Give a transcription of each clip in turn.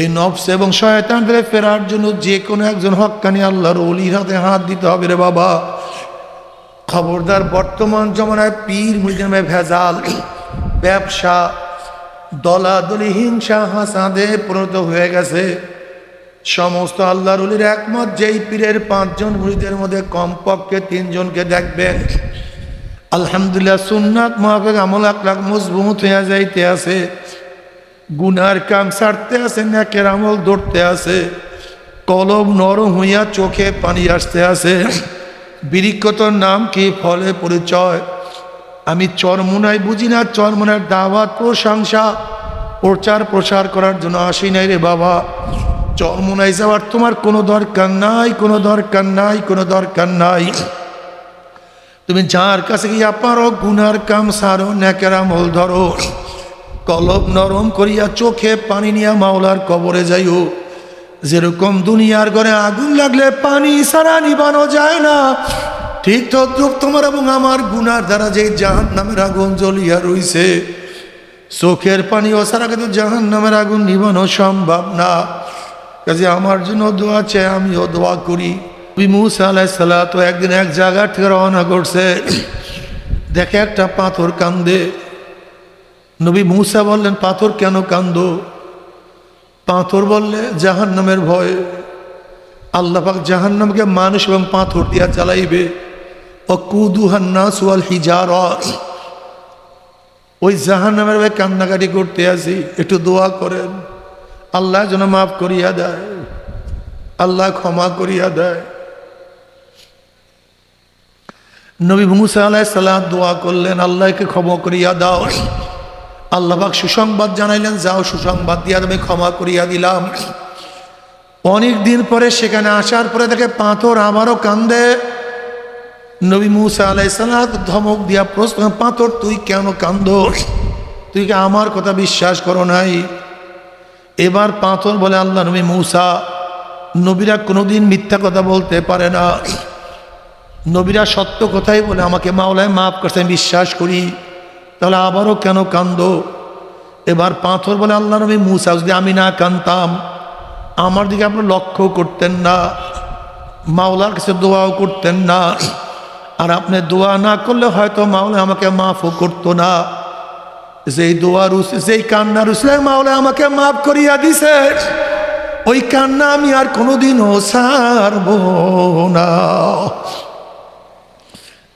এই নফস এবং শয়তান থেকে ফেরার জন্য যে কোনো একজন হক্কানি আল্লাহর অলির হাতে হাত দিতে হবে রে বাবা। খবরদার বর্তমান জমানায় পীর মুজামে ভেজাল, ব্যবসা, দলাদলি, হিংসা, হাসাদে পরিণত হয়ে গেছে। সমস্ত আল্লাহর অলির একমত, যেই পীরের পাঁচজন মুড়িদের মধ্যে কমপক্ষে তিনজনকে দেখবেন। আলহামদুলিল্লাহ সুন্নাত মহাবেগ আমল আকলাক মজবুত হইয়া যাইতে আছে। গুনার কাম সারতে আছে, নাকের আমল ধরতে আছে, কলম নরম হইয়া চোখে পানি আসতে আছে। বিরিক্ষতর নাম কি ফলে পরিচয়? আমি চরমুনায় বুঝি না, চরমুনার দাওয়াত প্রশংসা। প্রচার প্রসার করার জন্য আসি নাই রে বাবা। চরমুনায় যাওয়ার তোমার কোনো দরকার নাই, কোনো দরকার নাই, কোনো দরকার নাই। তুমি যার কাছে গিয়া পারো, গুনার কাম সারো, নেকের আমল ধরো। কলব নরম করিয়া চোখে পানি নিয়া মাওলার কবরে যাইও। যেরকম দুনিয়ার ঘরে আগুন লাগলে পানি সারা নিবানো যায় না। ঠিক তদ্রুপ তোমার এবং আমার গুনার দ্বারা যে জাহান নামের আগুন জ্বলিয়া রইছে, চোখের পানি ও সারা কিন্তু জাহান নামের আগুন নিবানো সম্ভব না। কাজে আমার জন্য দোয়া চাই আমিও দোয়া করি। তো একদিন এক জায়গা থেকে রওনা করছে। দেখে একটা পাথর কান্দে। নবী মুসা বললেন, পাথর কেন কান্দ? পাথর বললে জাহান নামের ভয়। আল্লাপাক জাহান নামকে মানুষ এবং পাথর দিয়া চালাইবে ও কুদুহান্না সুয়াল হিজার। ওই জাহান নামের ভাই কান্নাকাটি করতে আসি। একটু দোয়া করেন। আল্লাহ যেন মাফ করিয়া দেয়। আল্লাহ ক্ষমা করিয়া দেয়। নবী মুসা আলাহ সাল্লাম দোয়া করলেন, আল্লাহকে ক্ষমা করিয়া দাও। আল্লাহবাক সুসংবাদ জানাইলেন, যাও সুসংবাদ দিয়া তুমি ক্ষমা করিয়া দিলাম। অনেক দিন পরে সেখানে আসার পরে দেখে পাথর আমারও কান্দে। নবী মুসা আলাই সাল্লাম ধমক দিয়া প্রশ্ন, পাথর তুই কেন কান্দ? তুই কি আমার কথা বিশ্বাস করো নাই? এবার পাথর বলে, আল্লাহ নবী মুসা, নবীরা কোনোদিন মিথ্যা কথা বলতে পারে না। নবীরা সত্য কথাই বলে আমাকে মাওলায় মাফ করছে, আমি বিশ্বাস করি। তাহলে আবারও কেন কান্দ? এবার পাথর বলে আল্লাহ নবী মুসা, যদি আমি না কানতাম, আমার দিকে আপনার লক্ষ্য করতেন না, মাওলার কাছে দোয়াও করতেন না, আর আপনি দোয়া না করলে হয়তো মাওলা আমাকে মাফও করতো না। যেই দোয়া রুস, যেই কান্না রুসলে মাওলা আমাকে মাফ করিয়া দিছে। ওই কান্না আমি আর কোনোদিনও সারব না।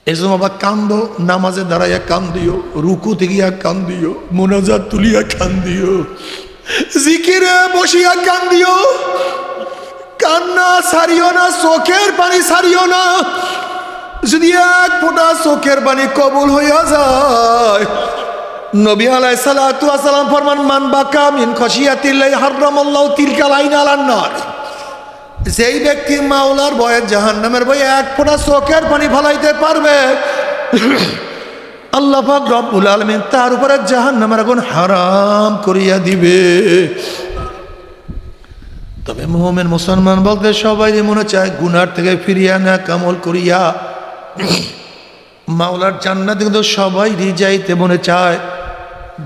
এজন্য বাবা কান্দ, নামাজে দাঁড়াইয়া কান্দিও, রুকুতে গিয়া কান্দিও, মোনাজাত তুলিয়া কান্দিও, জিকিরে বসিয়া কান্দিও, কান্না সারিও না, চোখের পানি সারিও না। যদি এক ফোঁটা চোখের পানি কবুল হইয়া যায়, নবী আলাই আসসালাম ফরমান, মান বাকা মিন খসিয়াতিল্লাহি হারামাল্লাহু তিলকাল আইন আলান্নার যেই ব্যক্তি মাওলার ভয়ে জাহান্নামের ভয়ে এক ফোঁটা চোখের পানি ফলাইতে পারবে, আল্লাহ রব্বুল আলামিন তার উপরে জাহান্নামের আগুন হারাম করিয়া দিবে। তবে মোহামেন মুসলমান বলতে সবাই মনে চায় গুনার থেকে ফিরিয়া না কামল করিয়া, মাওলার জান্নাত কিন্তু সবাই যাইতে মনে চায়।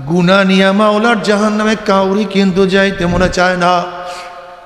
গুনা নিয়া মাওলার জাহান নামে কাউরি কিন্তু যাইতে মনে চায় না।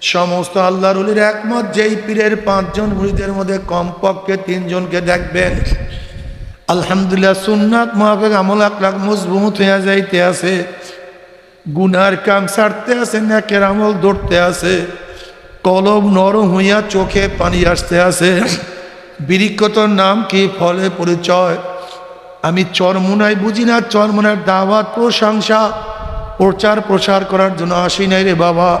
সমস্ত আল্লাহর অলির একমত, যেই পীরের পাঁচজন মুড়িদের মধ্যে কমপক্ষে তিনজনকে দেখবেন। আলহামদুলিল্লাহ সুন্নাত মহাবেগ আমল আকলাক মজবুত হইয়া যাইতে আছে। গুনার কাম ছাড়তে আছে, নাকের আমল ধরতে আছে। কলম নরম হইয়া চোখে পানি আসতে আছে। বৃক্ষতর নাম কি ফলে পরিচয়? আমি চরমুনায় বুঝি না, চরমুনার দাওয়াত প্রশংসা প্রচার প্রসার করার জন্য আসি নাই রে বাবা।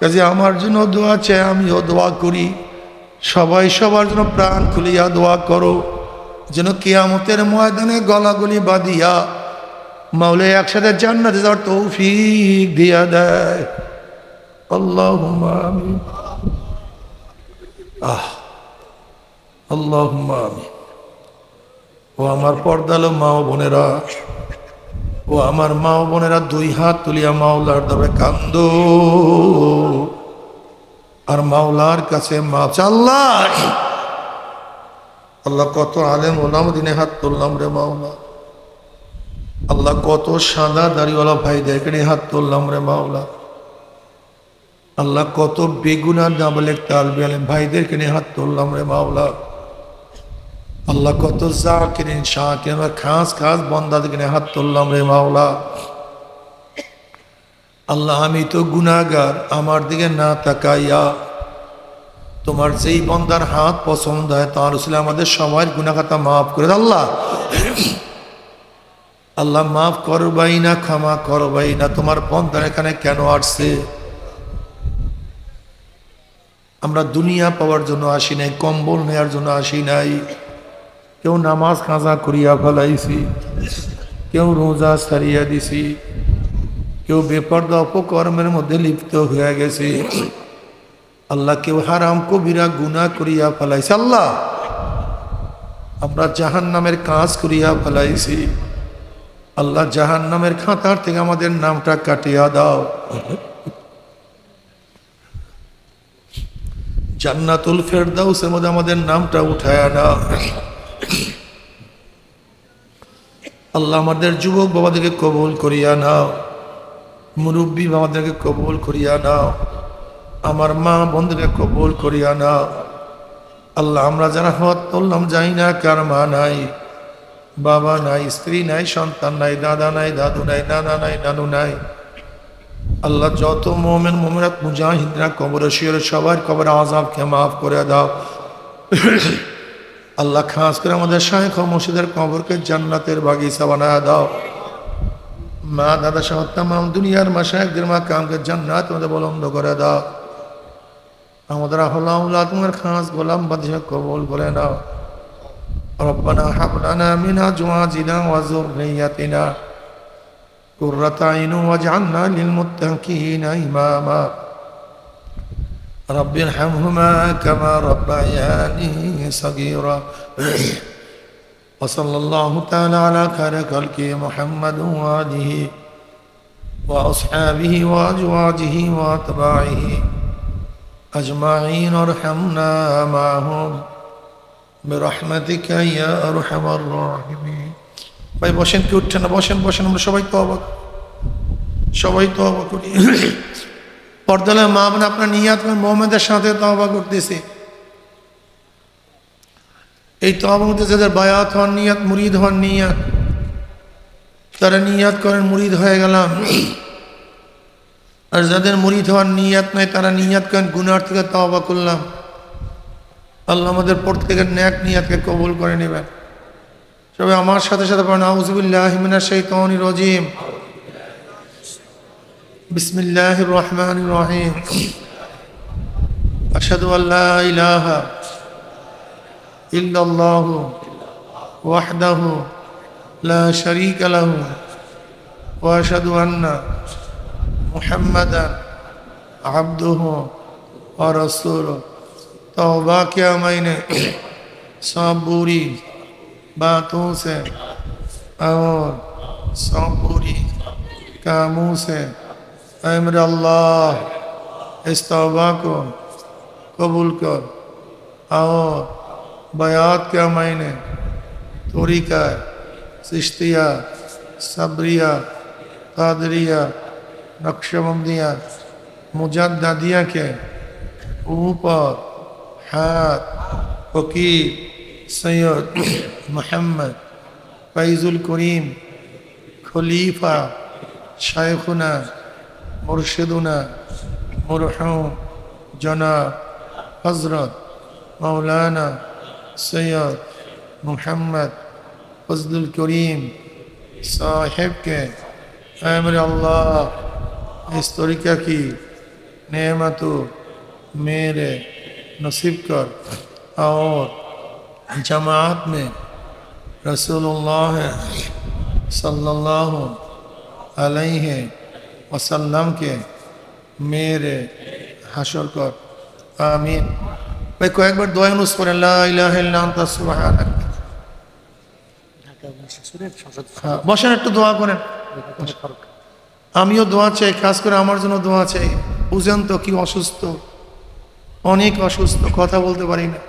কাজে আমার জন্য দোয়া চাই, আমিও দোয়া করি। সবাই সবার জন্য প্রাণ খুলিয়া দোয়া করো। যেন কিয়ামতের ময়দানে গলাগলি বাঁধিয়া মাওলে একসাথে জান্নাতে যাওয়ার তৌফিক দিয়া দেয়। আল্লাহ আহ আল্লাহ ও আমার পর্দালো মা বোনেরা ও আমার মা ও বোনেরা দুই হাত তুলিয়া মাওলার দরে কান্দ। আর মাওলার কাছে মা আল্লাহ! আল্লাহ কত আলেম ওলাম দিনে হাত তুললাম রে মাওলা। আল্লাহ কত সাদা দাড়িওয়ালা ভাইদেরকে নিয়ে হাত তুললাম রে মাওলা। আল্লাহ কত বেগুনার ডাবলে তালবি আলেম ভাইদেরকে নিয়ে হাত তুললাম রে মাওলা। আল্লাহ কত জাকিরিন শাহকে আমার খাস খাস নিয়ে হাত তুললাম রে মাওলা। আল্লাহ, আমি তো গুনাগার আমার দিকে না তাকাইয়া তোমার যেই বন্দার হাত পছন্দ হয় তার ছিল আমাদের সবার গুনাখাতা মাফ করে আল্লাহ। আল্লাহ, মাফ করবাই না, ক্ষমা করবাই না, তোমার বন্দার এখানে কেন আসছে? আমরা দুনিয়া পাওয়ার জন্য আসি নাই, কম্বল নেওয়ার জন্য আসি নাই। কেউ নামাজ কাজা করিয়া ফেলাইছি, কেউ রোজা সারিয়া দিছি, কেউ বেপর্দা অপকর্মের মধ্যে লিপ্ত হয়ে গেছে। আল্লাহ কেউ হারাম কবিরা গুণা করিয়া ফেলাইছে। আল্লাহ, আমরা জাহান নামের কাজ করিয়া ফেলাইছি। আল্লাহ জাহান নামের খাতার থেকে আমাদের নামটা কাটিয়া দাও। জান্নাতুল ফেরদাউসের মধ্যে আমাদের নামটা উঠায় দাও। আল্লাহ আমাদের যুবক বাবাদেরকে কবুল করিয়া নাও। মুরব্বী বাবাদেরকে কবুল করিয়া নাও। আমার মা বন্ধুকে কবুল করিয়া নাও। আল্লাহ, আমরা যারা হাত তুললাম যাই না, কার মা নাই, বাবা নাই, স্ত্রী নাই, সন্তান নাই, দাদা নাই, দাদু নাই, নানা নাই, নানু নাই। আল্লাহ, যত মোমেন মোমেরাত মুজাহিদরা কবর শিয়র সবার কবর আজাবকে মাফ করে দাও। আল্লাহ খাস করে আমাদের শাহেখ মসজিদের কবরকে জান্নাতের বাগিচা বানায় দাও মা দাদা সহ তাম দুনিয়ার মা শাহেকদের মা কামকে জান্নাত আমাদের বলন্দ করে দাও আমাদের আহ্লাউল্লাহ তোমার খাস গোলাম বাদিয়া কবল করে নাও ربنا هب لنا من ازواجنا وذريتنا قرة عين واجعلنا للمتقين إماما رب ارحمهما كما ربياني صغيرا وصلى الله تعالى على خير خلقه محمد وآله وأصحابه وأزواجه وأتباعه أجمعين ارحمنا معهم برحمتك يا أرحم الراحمين ভাই বসেন কি উঠছে না বসেন বসেন আমরা সবাই তো অবাক সবাই তো অবাক করি পর্দালে মা মানে আপনার নিয়াত মোহাম্মদের সাথে তহবা করতেছে। এই তহবা মধ্যে যাদের বায়াত হন নিয়াত, মুরিদ হন নিয়াত, তারা নিয়াত করেন, মুরিদ হয়ে গেলাম। আর যাদের মুরিদ হওয়ার নিয়াত নাই, তারা নিয়াত করেন, গুনার থেকে তহবা করলাম। আল্লাহ আমাদের প্রত্যেকের ন্যাক নিয়াতকে কবুল করে নেবেন। সবাই আমার সাথে সাথে পড়েন আউজুবিল্লাহ সেই শাইতানির রাজিম। بسم الله الرحمن الرحيم أشهد أن لا إله إلا الله وحده لا شريك له وأشهد أن محمدا عبده ورسوله توبا کیا میں نے صابوری باتوں سے اور صابوری کاموں سے اے میرے اللہ، اس توبہ کو قبول کر۔ اور بیات کیا میں نے؟ توری کا سشتیہ، صبریہ، قادریہ نقش ممدیہ مجددیہ کے اوپر۔ ہاتھ، فقیر، سید محمد، فیض الکریم، خلیفہ، شیخنا مرشدنا مرحوم جناب حضرت مولانا سید محمد فضل الکریم صاحب کے امر اللہ اس طریقہ کی نعمت میرے نصیب کر اور جماعت میں رسول اللہ صلی اللہ علیہ ওসাল্লামকে মেরে হাসর কর। আমিন। ভাই, কয়েকবার দোয়া অনুস করেন হ্যাঁ, বসেন একটু দোয়া করেন। আমিও দোয়া চাই, কাজ করে আমার জন্য দোয়া চাই। বুঝেন তো কি অসুস্থ, অনেক অসুস্থ, কথা বলতে পারি না।